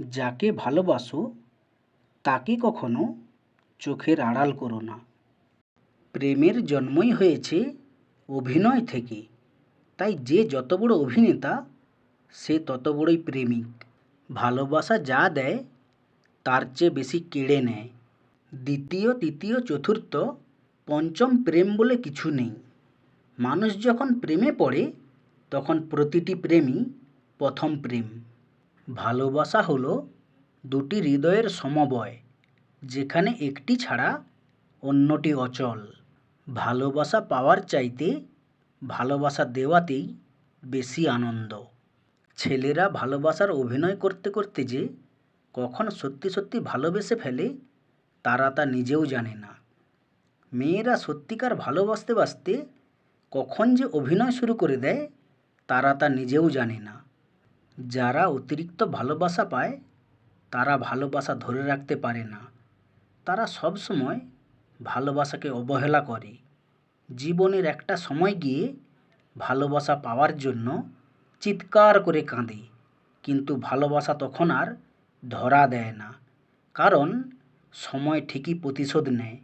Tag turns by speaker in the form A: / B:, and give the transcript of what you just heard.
A: যাকে ভালোবাসো, তাকে কখনো চোখের আড়াল করো না। প্রেমের জন্মই হয়েছে অভিনয় থেকে, তাই যে যত বড় অভিনেতা, সে তত বড়ই প্রেমিক। ভালোবাসা যা দেয়, তার চেয়ে বেশি কেড়ে নেয়। দ্বিতীয়, তৃতীয়, চতুর্থ, পঞ্চম প্রেম বলে কিছু নেই। মানুষ যখন প্রেমে পড়ে, তখন প্রতিটি প্রেমই প্রথম প্রেম। ভালোবাসা হলো দুটি হৃদয়ের সমবয়, যেখানে একটি ছাড়া অন্যটি অচল। ভালোবাসা পাওয়ার চাইতে ভালোবাসা দেওয়াতেই বেশি আনন্দ। ছেলেরা ভালোবাসার অভিনয় করতে করতে যে কখন সত্যি সত্যি ভালোবেসে ফেলে, তারা তা নিজেও জানে না। মেয়েরা সত্যিকার ভালোবাসতে বাসতে কখন যে অভিনয় শুরু করে দেয়, তারা তা নিজেও জানে না। যারা অতিরিক্ত ভালোবাসা পায়, তারা ভালোবাসা ধরে রাখতে পারে না। তারা সব সময় ভালোবাসাকে অবহেলা করে। জীবনের একটা সময় গিয়ে ভালোবাসা পাওয়ার জন্য চিৎকার করে কাঁদে, কিন্তু ভালোবাসা তখন আর ধরা দেয় না। কারণ সময় ঠিকই প্রতিশোধ নেয়।